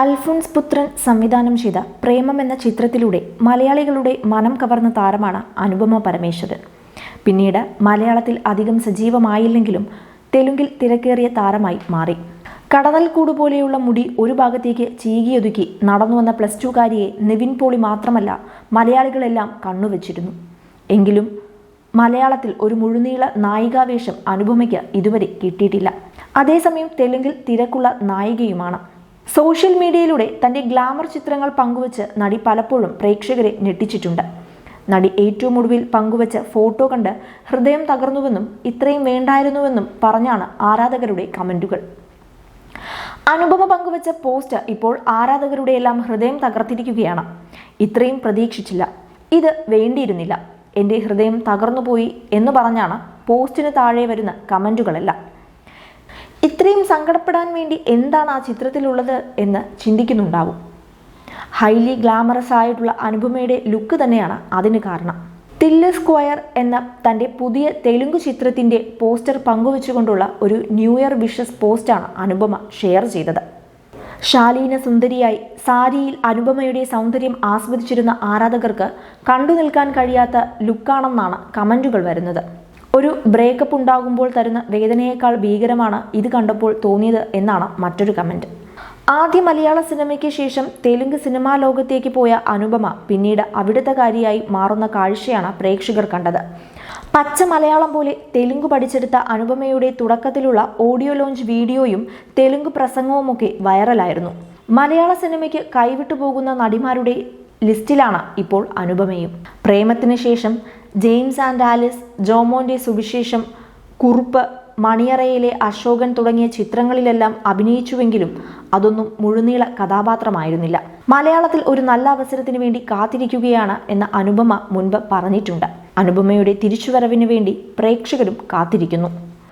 അൽഫോൺസ് പുത്രൻ സംവിധാനം ചെയ്ത പ്രേമം എന്ന ചിത്രത്തിലൂടെ മലയാളികളുടെ മനം കവർന്ന താരമാണ് അനുപമ പരമേശ്വരൻ. പിന്നീട് മലയാളത്തിൽ അധികം സജീവമായില്ലെങ്കിലും തെലുങ്കിൽ തിരക്കേറിയ താരമായി മാറി. കടതൽ കൂട് പോലെയുള്ള മുടി ഒരു ഭാഗത്തേക്ക് ചീകിയൊതുക്കി നടന്നു വന്ന പ്ലസ് ടുകാരിയെ നിവിൻ പോളി മാത്രമല്ല മലയാളികളെല്ലാം കണ്ണുവച്ചിരുന്നു. എങ്കിലും മലയാളത്തിൽ ഒരു മുഴുനീള നായികാവേഷം അനുപമയ്ക്ക് ഇതുവരെ കിട്ടിയിട്ടില്ല. അതേസമയം തെലുങ്കിൽ തിരക്കുള്ള നായികയുമാണ് സോഷ്യൽ മീഡിയയിലൂടെ തന്റെ ഗ്ലാമർ ചിത്രങ്ങൾ പങ്കുവച്ച് നടി പലപ്പോഴും പ്രേക്ഷകരെ ഞെട്ടിച്ചിട്ടുണ്ട്. നടി ഏറ്റവും ഒടുവിൽ പങ്കുവച്ച ഫോട്ടോ കണ്ട് ഹൃദയം തകർന്നുവെന്നും ഇത്രയും വേണ്ടായിരുന്നുവെന്നും പറഞ്ഞാണ് ആരാധകരുടെ കമന്റുകൾ അനുപമ പങ്കുവച്ച പോസ്റ്റ് ഇപ്പോൾ ആരാധകരുടെ എല്ലാം ഹൃദയം തകർത്തിരിക്കുകയാണ്. ഇത്രയും പ്രതീക്ഷിച്ചില്ല. ഇത് വേണ്ടിയിരുന്നില്ല. എന്റെ ഹൃദയം തകർന്നുപോയി എന്ന് പറഞ്ഞാണ് പോസ്റ്റിന് താഴെ വരുന്ന കമന്റുകളെല്ലാം. ഇത്രയും സങ്കടപ്പെടാൻ വേണ്ടി എന്താണ് ആ ചിത്രത്തിലുള്ളത് എന്ന് ചിന്തിക്കുന്നുണ്ടാവും. ഹൈലി ഗ്ലാമറസ് ആയിട്ടുള്ള അനുപമയുടെ ലുക്ക് തന്നെയാണ് അതിന് കാരണം. തില്ല് സ്ക്വയർ എന്ന തന്റെ പുതിയ തെലുങ്ക് ചിത്രത്തിന്റെ പോസ്റ്റർ പങ്കുവെച്ചുകൊണ്ടുള്ള ഒരു ന്യൂ ഇയർ വിഷസ് പോസ്റ്റാണ് അനുപമ ഷെയർ ചെയ്തത്. ശാലീന സുന്ദരിയായി സാരിയിൽ അനുപമയുടെ സൗന്ദര്യം ആസ്വദിച്ചിരുന്ന ആരാധകർക്ക് കണ്ടു നിൽക്കാൻ കഴിയാത്ത ലുക്കാണെന്നാണ് കമന്റുകൾ വരുന്നത്. ഒരു ബ്രേക്കപ്പ് ഉണ്ടാകുമ്പോൾ തരുന്ന വേദനയേക്കാൾ ഭീകരമാണ് ഇത് കണ്ടപ്പോൾ തോന്നിയത് എന്നാണ് മറ്റൊരു കമന്റ് ആദ്യ മലയാള സിനിമയ്ക്ക് ശേഷം തെലുങ്ക് സിനിമാ ലോകത്തേക്ക് പോയ അനുപമ പിന്നീട് അവിടുത്തെ കാര്യമായി മാറുന്ന കാഴ്ചയാണ് പ്രേക്ഷകർ കണ്ടത്. പച്ച മലയാളം പോലെ തെലുങ്ക് പഠിച്ചെടുത്ത അനുപമയുടെ തുടക്കത്തിലുള്ള ഓഡിയോ ലോഞ്ച് വീഡിയോയും തെലുങ്ക് പ്രസംഗവുമൊക്കെ വൈറലായിരുന്നു മലയാള സിനിമയ്ക്ക് കൈവിട്ടു പോകുന്ന നടിമാരുടെ ലിസ്റ്റിലാണ് ഇപ്പോൾ അനുപമയും. പ്രേമത്തിന് ശേഷം ജെയിംസ് ആൻഡ് ആലിസ് ജോമോന്റെ സുവിശേഷം കുറുപ്പ് മണിയറയിലെ അശോകൻ തുടങ്ങിയ ചിത്രങ്ങളിലെല്ലാം അഭിനയിച്ചുവെങ്കിലും അതൊന്നും മുഴുനീള കഥാപാത്രമായിരുന്നില്ല. മലയാളത്തിൽ ഒരു നല്ല അവസരത്തിന് വേണ്ടി കാത്തിരിക്കുകയാണ് എന്ന അനുപമ മുൻപ് പറഞ്ഞിട്ടുണ്ട്. അനുപമയുടെ തിരിച്ചുവരവിന് വേണ്ടി പ്രേക്ഷകരും കാത്തിരിക്കുന്നു.